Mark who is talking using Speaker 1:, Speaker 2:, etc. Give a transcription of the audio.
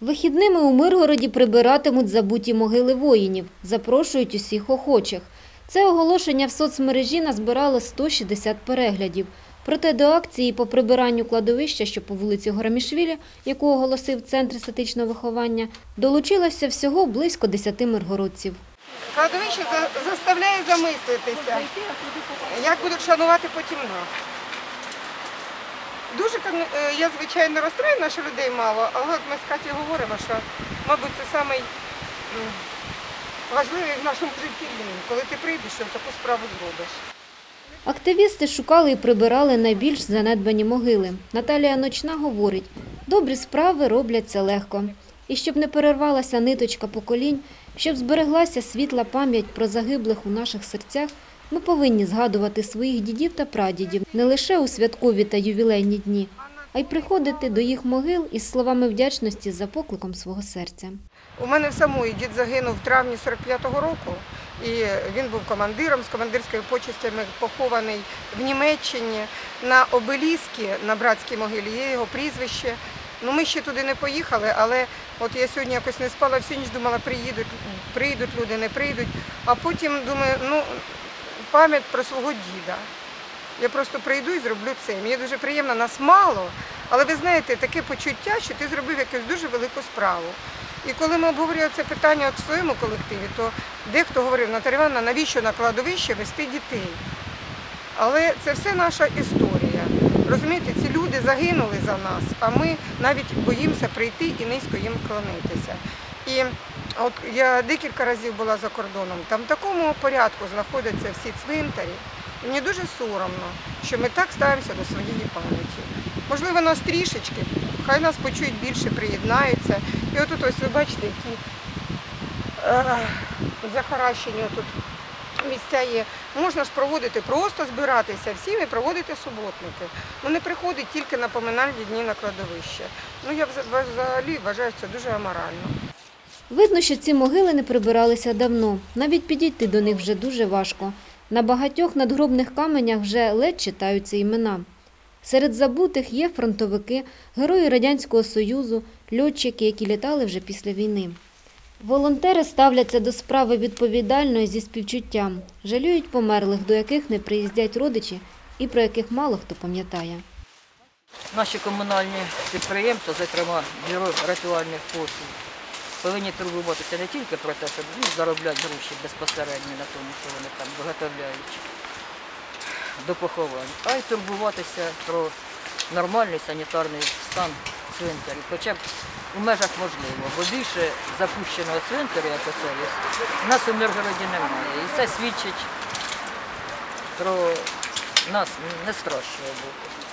Speaker 1: Вихідними у Миргороді прибиратимуть забуті могили воїнів. Запрошують усіх охочих. Це оголошення в соцмережі назбирало 160 переглядів. Проте до акції по прибиранню кладовища, що по вулиці Горамішвілі, яку оголосив Центр естетичного виховання, долучилося всього близько 10 миргородців.
Speaker 2: Кладовище заставляє замислитися, як будуть шанувати потім нас. Дуже е, я, звичайно, розстроєна, що людей мало, але от ми з Каті говоримо, що, мабуть, це самий важливий в нашому житті коли ти прийдеш і таку справу зробиш.
Speaker 1: Активісти шукали і прибирали найбільш занедбані могили. Наталія Ночна говорить, добрі справи робляться легко. І щоб не перервалася ниточка поколінь, щоб збереглася світла пам'ять про загиблих у наших серцях, ми повинні згадувати своїх дідів та прадідів не лише у святкові та ювілейні дні, а й приходити до їх могил із словами вдячності за покликом свого серця.
Speaker 2: У мене самої дід загинув в травні 45-го року, і він був командиром з командирськими почестями похований в Німеччині на обеліскі на братській могилі. Є його прізвище. Ну ми ще туди не поїхали, але от я сьогодні якось не спала, всю ніч думала, приїдуть, прийдуть люди, не прийдуть. А потім думаю, ну пам'ять про свого діда. Я просто прийду і зроблю це. Мені дуже приємно, нас мало, але ви знаєте, таке почуття, що ти зробив якусь дуже велику справу. І коли ми обговорювали це питання от в своєму колективі, то дехто говорив, Наталя Івановна, навіщо на кладовище вести дітей? Але це все наша історія. Розумієте, ці люди загинули за нас, а ми навіть боїмося прийти і низько їм вклонитися. І от я декілька разів була за кордоном, там в такому порядку знаходяться всі цвинтарі. І мені дуже соромно, що ми так ставимося до своєї пам'яті. Можливо, нас трішечки, хай нас почують більше, приєднаються. І отут ось ви бачите, які е, захаращені тут місця є. Можна ж проводити, просто збиратися всім і проводити суботники. Ну не приходить тільки на поминальні дні на кладовище. Ну я взагалі вважаю це дуже аморально.
Speaker 1: Видно, що ці могили не прибиралися давно. Навіть підійти до них вже дуже важко. На багатьох надгробних каменях вже ледь читаються імена. Серед забутих є фронтовики, герої Радянського Союзу, льотчики, які літали вже після війни. Волонтери ставляться до справи відповідально і зі співчуттям, жалюють померлих, до яких не приїздять родичі і про яких мало хто пам'ятає.
Speaker 3: Наші комунальні підприємства, зокрема бюро рятувальних послуг, повинні турбуватися не тільки про те, щоб ну, заробляти гроші безпосередньо на тому, що вони там виготовляють до поховань, а й турбуватися про нормальний санітарний стан цвинтарів, хоча б у межах можливо, бо більше запущеного цвинтаря, як оце є, у нас у Миргороді немає. І це свідчить про нас не кращого боку.